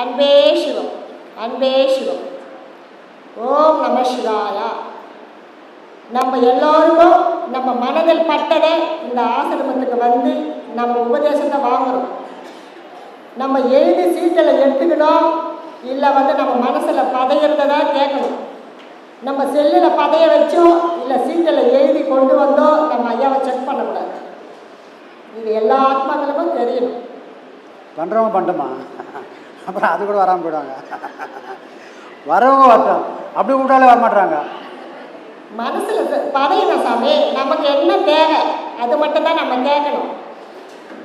அன்பே சிவம் அன்பே சிவம். ஓம் நம சிவாயா. நம்ம எல்லோருக்கும் நம்ம மனதில் பட்டதை இந்த ஆசிரமத்துக்கு வந்து நம்ம உபதேசத்தை வாங்குறோம். நம்ம எழுதி சீட்டில் எடுத்துக்கணும் இல்லை வந்து நம்ம மனசில் பதையிறத தான் கேட்கணும். நம்ம செல்லில் பதைய வச்சோ இல்லை சீட்டில் எழுதி கொண்டு வந்தோ நம்ம ஐயாவை செக் பண்ணக்கூடாது. இது எல்லா ஆத்மாக்களுக்கும் தெரியணும். பண்ணுறவங்க பண்ணுமா அப்புறம் அது கூட வராமல் போயிடுவாங்க. வரவங்க வரட்டும். அப்படி கூப்பிட்டாலே வரமாட்டாங்க மனசில் பதையணும் சாமி நமக்கு என்ன தேவை? அது மட்டும் தான் நம்ம கேட்கணும்.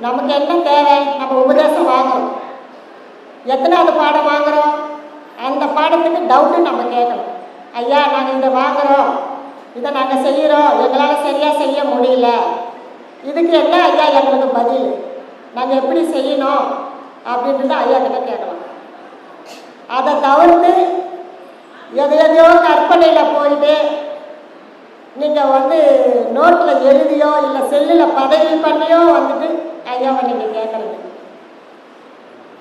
நமக்கு என்ன தேவை? நம்ம உபதேசம் வாங்குறோம் எத்தனாவது பாடம் வாங்குறோம்? அந்த பாடத்துக்கு டவுட்டு நம்ம கேட்கணும். ஐயா நாங்கள் இதை வாங்குறோம். இதை நாங்கள் செய்கிறோம் எங்களால் சரியாக செய்ய முடியல. இதுக்கு என்ன ஐயா எங்களுக்கு பதில்? நாங்கள் எப்படி செய்யணும்? அப்படின்றத ஐயா கிட்ட கேட்கலாம் அதை தவிர்த்து எது எதையோ கற்பனையில் போயிட்டு நீங்கள் வந்து நோட்டில் எழுதியோ இல்லை செல்லில் பதவி பண்ணியோ வந்துட்டு ஐயாவை நீங்கள் கேட்குறது.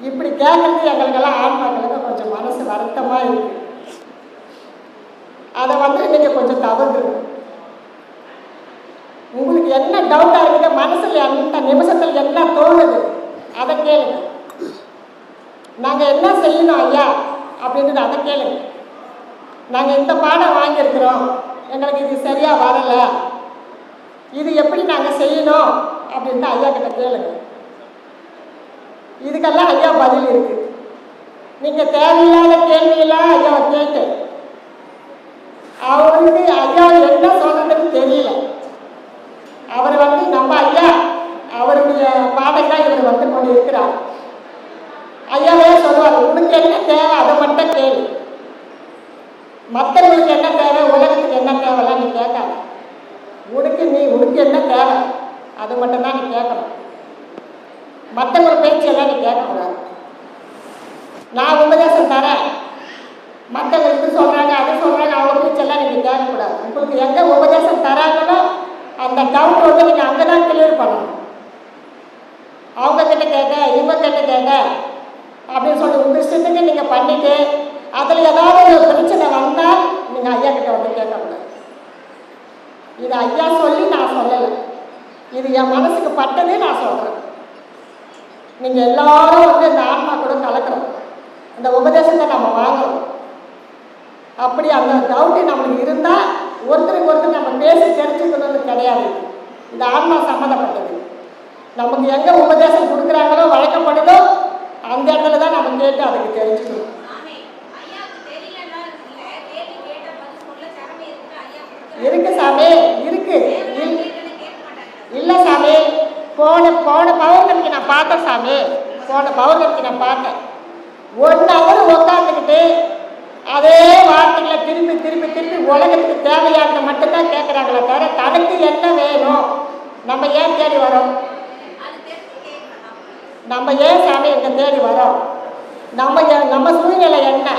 இப்படி கேட்குறது எங்களுக்கெல்லாம் ஆன்மாக்களுக்கு கொஞ்சம் மனசு வருத்தமாக இருக்கு. அதை வந்து நீங்கள் கொஞ்சம் தவிர்க்கணும். உங்களுக்கு என்ன டவுட்டாக இருக்குது மனசில் அந்த நிமிஷத்தில் என்ன தோணுது அதை கேளுங்க. நாங்கள் என்ன செய்யணும் ஐயா? அப்படின்றது அதை கேளுங்க. நாங்கள் இந்த பாடம் வாங்கியிருக்கிறோம். எங்களுக்கு இது சரியாக வரலை. இது எப்படி நாங்கள் செய்யணும்? அப்படின்ட்டு ஐயா கிட்ட கேளுங்க. இதுக்கெல்லாம் ஐயா பதில் இருக்கு. நீங்கள் தேவையில்லாத கேள்வியெல்லாம் ஐயாவை கேட்டு அவருக்கு ஐயா என்ன சொல்றதுன்னு தெரியல. அவர் வந்து நம்ம ஐயா அவருடைய பாடம் இவர் வந்து கொண்டு இருக்கிறார் ஐயாவே சொல்லுவார் உனக்கு என்ன தேவை அதை மட்டும் கேளு. மற்றவங்களுக்கு என்ன தேவை உலகத்துக்கு என்ன தேவைலாம் நீ கேட்காத. உனக்கு நீ உனக்கு என்ன தேவை அது மட்டும்தான் நீ கேட்கணும். மற்றவங்க பேச்செல்லாம் நீ கேட்கக்கூடாது. நான் உபதேசம் தரேன். மற்றவங்க இது சொல்கிறாங்க அது சொல்கிறாங்க அவங்க பேச்செல்லாம் நீங்கள் கேட்கக்கூடாது. உங்களுக்கு எங்கே உபதேசம் தராங்களோ அந்த டவுட் வந்து நீங்கள் அங்கே தான் கிளியர் பண்ணணும். அவங்க கிட்ட கேட்க இவங்க கிட்ட கேட்க அப்படின்னு சொல்லி உங்கள் இஷ்டத்துக்கு நீங்கள் பண்ணிட்டு அதில் ஏதாவது ஒரு பிரச்சனை வந்தால் நீங்கள் ஐயா கிட்ட வந்து கேட்கணும் இது ஐயா சொல்லி நான் சொல்லலை. இது என் மனசுக்கு பட்டதே நான் சொல்கிறேன் நீங்கள் எல்லாரும் வந்து இந்த ஆன்மா கூட கலக்கிறோம் இந்த உபதேசத்தை நம்ம வாங்குறோம் அப்படி அந்த டவுட்டு நம்மளுக்கு இருந்தால் ஒருத்தருக்கு ஒருத்தர் நம்ம பேசி தெரிஞ்சுக்கணும்னு கிடையாது. இந்த ஆன்மா சம்மந்தப்பட்டது நமக்கு எங்கே உபதேசம் கொடுக்குறாங்களோ வழக்கப்படுதோ அந்த இடத்துல கேட்டு அதுக்கு தெரிஞ்சுக்கணும். இருக்கு, சாமி இருக்கு. இல்லை சாமி போன போன பௌர்ணமிக்கு நான் பார்த்தேன் சாமி. போன பௌர்ணமிக்கு நான் பார்த்தேன். ஒன் ஹவர் உட்காந்துக்கிட்டு அதே வார்த்தைகளை திருப்பி திருப்பி திருப்பி உலகத்துக்கு தேவையானதை மட்டும்தான் கேட்குறாங்களே தவிர தனக்கு என்ன வேணும்? நம்ம ஏன் தேடி வரோம். நம்ம ஏன் சாமி இங்கே தேடி வரோம்? நம்ம எ- நம்ம சூழ்நிலை என்ன?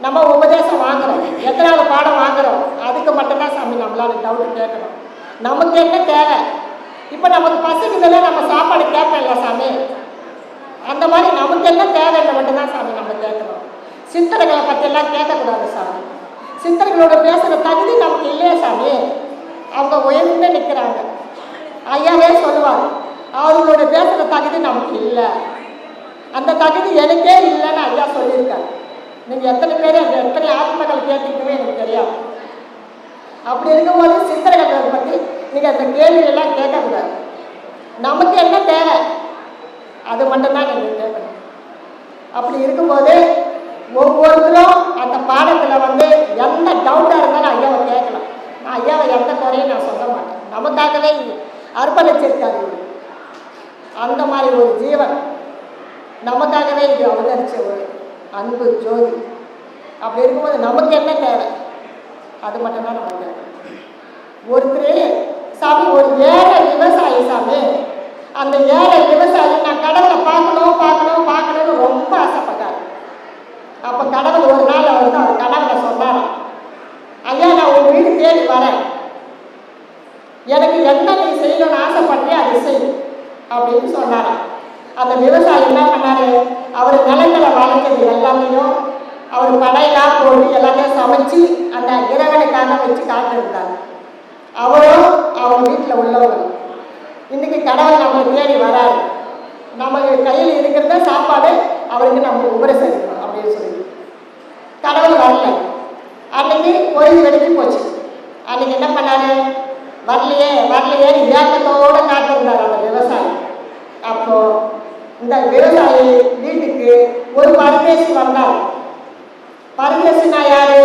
நம்ம உபதேசம் வாங்குறோம். எத்தனாவது பாடம் வாங்குறோம். அதுக்கு மட்டும்தான் சாமி நம்மளால டவுட் கேட்கணும். நமக்கு என்ன தேவை? இப்போ நமக்கு பசிக்குதுன்னா நம்ம சாப்பாடு கேட்பேன்ல சாமி. அந்த மாதிரி நமக்கு என்ன தேவைன்னு மட்டும்தான் சாமி நம்ம கேட்கணும். சித்தர்களை பற்றியெல்லாம் கேட்கக்கூடாது சாமி. சித்தர்களோட பேசுகிற தகுதி நமக்கு இல்லையே சாமி. அவங்க உயர்ந்து நிற்கிறாங்க ஐயாவே சொல்லுவார் அவங்களோட பேசுகிற தகுதி நமக்கு இல்லை. அந்த தகுதி எனக்கே இல்லைன்னு ஐயா சொல்லியிருக்காரு. நீங்கள் எத்தனை பேர் அந்த எத்தனை ஆத்மகள் கேட்டுக்கவே எனக்கு தெரியாது. அப்படி இருக்கும்போது சித்தர்களை பற்றி நீங்கள் அந்த கேள்வியெல்லாம் கேட்கக்கூடாது. நமக்கு என்ன தேவை? அது மட்டும்தான் நீங்கள் கேட்கணும். அப்படி இருக்கும்போது ஒவ்வொருத்தரும் அந்த பாடத்தில் வந்து எந்த டவுட்டாக இருந்தாலும் ஐயாவை கேட்கலாம். நான் ஐயாவை எந்த குறையும் நான் சொல்ல மாட்டேன். நமக்காகவே அர்ப்பணிச்சிருக்காரு அந்த மாதிரி ஒரு ஜீவன். நமக்காகவே இது அவதரிச்ச ஒரு அன்பு ஜோதி. அப்படி இருக்கும்போது நமக்கு என்ன தேவை? அது மட்டும்தான் நம்ம தேவை. ஒருத்தர் சாமி ஒரு ஏழை விவசாயி சாமி அந்த ஏழை விவசாயி நான் கடவுளை பார்க்கணும் பார்க்கணும் பார்க்கணும்னு ரொம்ப ஆசைப்பட்டார். அப்போ கடவுள் ஒரு நாள் வந்து அவர் கடவுளை சொன்னாராம் ஐயா நான் உன் வீடு தேடி வரேன். எனக்கு என்ன நீ செய்யணும்னு ஆசைப்படுறியோ அதை செய். அப்படின்னு சொன்னாராம் அந்த விவசாயி என்ன பண்ணாரு? அவர் நிலங்களை வள எல்லாத்தையும் அவர் படையெல்லாம் போட்டு எல்லாத்தையும் சமைச்சு அந்த இறைவனுக்காக வச்சு காத்திருந்தார். அவரும் அவங்க வீட்டில் உள்ளவங்க இன்னைக்கு கடவுள் நம்மளை தேடி வராரு. நம்ம கையில் இருக்கிறத சாப்பாடு அவருக்கு நம்ம உபரிசரிக்கணும் அப்படின்னு சொல்லி கடவுள் வரல. அன்னைக்கு கோயில் வெடிச்சு போச்சு. அன்னைக்கு என்ன பண்ணாரு? வரலையே வரலையே ஏக்கத்தோடு காத்திருந்தார் அந்த விவசாயி. அப்போ இந்த விவசாயி வீட்டுக்கு ஒரு பரதேசி வந்தார் பரதேசினா யாரு?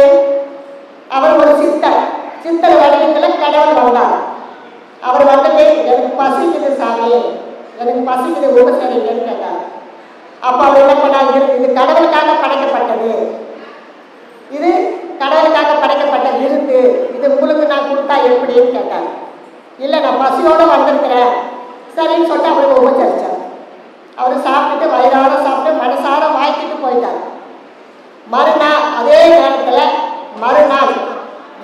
அவர் ஒரு சித்தர். சித்தர் வடிவத்தில் கடவுள் வந்தார். அவர் வந்துட்டு எனக்கு பசிக்குது சாமி. எனக்கு பசிக்குது உபசரிங்கன்னு கேட்டார். அப்போ அவர் என்ன பண்ணார்? இது இது கடவுளுக்காக படைக்கப்பட்டது. இது கடவுளுக்காக படைக்கப்பட்ட விருந்து. இது உங்களுக்கு நான் கொடுத்தா எப்படின்னு கேட்டார். இல்லை நான் பசியோடு வந்திருக்கிறேன். சரின்னு சொல்லிட்டு அவருக்கு உபச்சரிச்சார் அவர் சாப்பிட்டுட்டு வயிறார சாப்பிட்டு மனசார வாய்க்கிட்டு போயிட்டார். மறுநாள் அதே நேரத்தில் மறுநாள்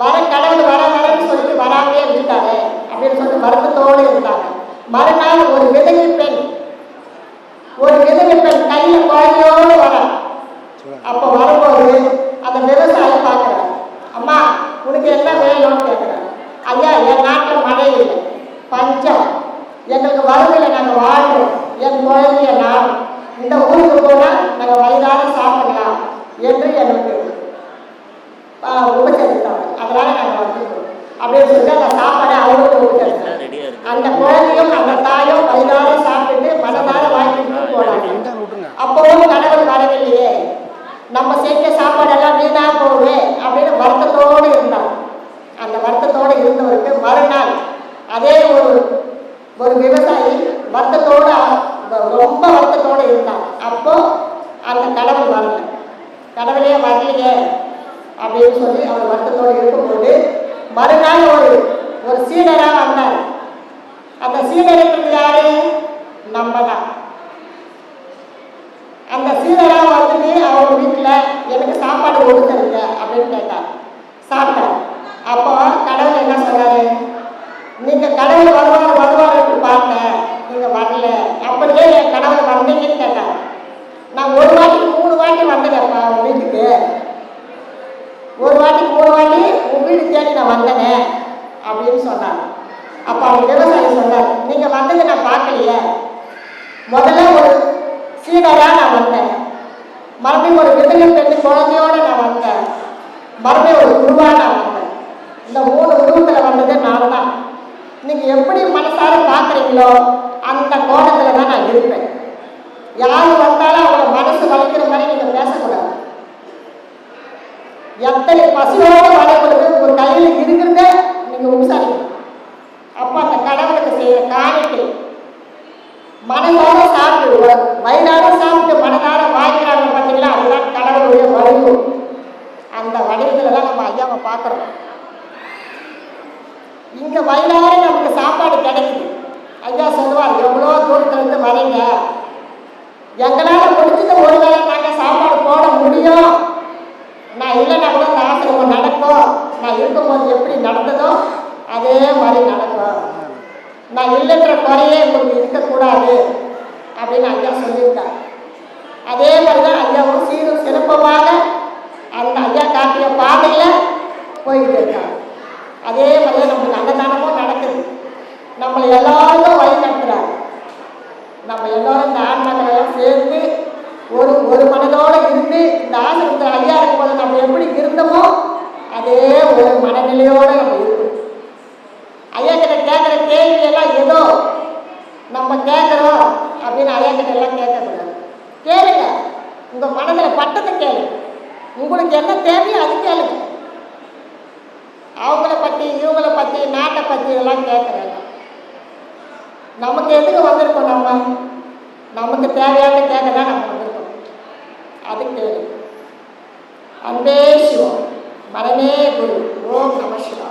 வர கடவுள் வர வரன்னு சொல்லிட்டு வராமே இருந்தாரு அப்படின்னு சொல்லிட்டு வருத்தத்தோடு இருந்தாங்க. மறுநாள் ஒரு விதவி பெண் ஒரு விதவி பெண் கையில் குழந்தையோ வர அப்போ வரும்போது அந்த விவசாயி பார்க்குறாரு அம்மா உனக்கு என்ன வேணும்னு கேட்குறாரு ஐயா என் நாட்டில் மழை இல்லை பஞ்சம் எங்களுக்கு வரதில்லை நாங்கள் வாழ்றோம் என் குழந்தைய நான் இந்த போனால் நாங்கள் வயதான சாப்பிடலாம் என்று எங்களுக்கு அதனால நாங்கள் வந்துருக்கோம். அப்படின்னு சொல்லிட்டு அந்த சாப்பாடை அவங்களுக்கு அந்த குழந்தையும் அந்த தாயும் வயதான சாப்பிட்டு மனதார வாங்கிட்டு போனாங்க. அப்பவும் கடவுள் வரவில்லையே. நம்ம செஞ்ச சாப்பாடெல்லாம் வீணா போகுது அப்படின்னு வருத்தத்தோடு இருந்தார் அந்த வருத்தத்தோடு இருந்தவருக்கு மறுநாள் அதே ஒரு ஒரு விவசாயி வருத்தத்தோடு அ- ரொம்ப வருத்தத்தோடு இருந்தார் அப்போ அந்த கடவுள் வரல கடவுளே வரலையே அப்படின்னு சொல்லி அவர் வருத்தத்தோடு இருக்கும்போது மறுநாள் ஒரு ஒரு சீடராக வந்தார். அந்த சீடருக்கு யாரு நம்ம தான் அந்த சீடராக வந்துட்டு அவங்க வீட்டில் எனக்கு சாப்பாடு கொடுத்துருங்க அப்படின்னு கேட்டார். சாப்பிட்டார். அப்போ கடவுள் என்ன சொன்னாரு? நீங்கள் கடவுள் வருவார் வருவார்னு பார்த்தேன் நீங்கள் வரல. அப்படியே என் கடவுள் வந்தீங்கன்னு கேட்டார் நான் ஒரு வாட்டி மூணு வாட்டி வந்தேன்ப்பா உங்கள் வீட்டுக்கு ஒரு வாட்டி மூணு வாட்டி உங்கள் வீடு தேடி நான் வந்தேனே அப்படின்னு சொன்னார் அப்போ அவங்க விவசாயி சொன்னார் நீங்கள் வந்ததை நான் பார்க்கலையே முதல்ல ஒரு சீடரா நான் வந்தேன் மறுபடியும் ஒரு விதங்கள் பெண்ணு குழந்தையோட நான் வந்தேன். மறுபடியும் ஒரு குருவாக நான் வந்தேன். இந்த மூணு உருவத்தில் வந்தது நான் தான் நீங்க எப்படி மனசார பார்க்குறீங்களோ அந்த கோணத்துல தான் நான் இருப்பேன். யார் வந்தாலும் அவங்க மனசு வளைக்கிற மாதிரி நீங்க பேசக்கூடாது. எத்தனை பசியோட வளர்க்கிறது ஒரு கையில் இருக்கிறத நீங்க உபசாரிக்கணும். அப்போ அந்த கடவுளுக்கு செய்ய காணிக்கை மனதார சாப்பிட்டு வ- வயிறார சாப்பிட்டு மனதார அதுதான் வடிவம் அந்த வடிவத்தில் தான் நம்ம ஐயாவை பார்க்குறோம். இங்கே வயலாறு நமக்கு சாப்பாடு கிடைக்குது. ஐயா சொல்லுவார் எவ்வளோ தூரத்துலேருந்து வரீங்க எங்களால் முடிஞ்சது ஒரு வேளை நாங்கள் சாப்பாடு போட முடியும். நான் இல்லைன்னா கூட இந்த ஆசிரமம் நடக்கும். நான் இருக்கும்போது எப்படி நடந்ததோ அதே மாதிரி நடக்கும். நான் இல்லைன்ற குறையே உங்களுக்கு இருக்கக்கூடாது. அப்படின்னு ஐயா சொல்லியிருக்கார் அதே மாதிரி தான் ஐயாவும் சீரும் சிறப்பமாக அந்த ஐயா காட்டிய பாதையில் போய்கிட்டு இருக்காங்க அதே மாதிரி தான் நமக்கு அன்னதானமும் நடக்குது நம்மளை எல்லாரும் வழி நடத்துகிறார் நம்ம எல்லாரும் இந்த ஆன்மாக்கள் எல்லாம் சேர்ந்து ஒரு ஒரு மனதோடு இருந்து இந்த ஆசிரமத்தில் ஐயா இருக்கும்போது நம்ம எப்படி இருந்தோமோ அதே ஒரு மனநிலையோடு நம்ம இருக்கணும். ஐயா கிட்ட கேட்குற கேள்வி எல்லாம் ஏதோ நம்ம கேட்குறோம் அப்படின்னு ஐயா கிட்ட எல்லாம் கேட்கக்கூடாது. கேளுங்க. உங்கள் மனதில் பட்டத்தை கேளுங்க உங்களுக்கு என்ன தேவையோ அது கேளுங்க. அவங்கள பற்றி இவங்கள பற்றி நாட்டை பற்றி இதெல்லாம் கேட்குறாங்க நமக்கு எதுக்கு வந்திருக்கோம் நம்ம? நமக்கு தேவையான கேட்க தான் நம்ம வந்திருக்கோம். அது கேளு. அன்பே சிவம். மனமே குரு ஓம் நம சிவா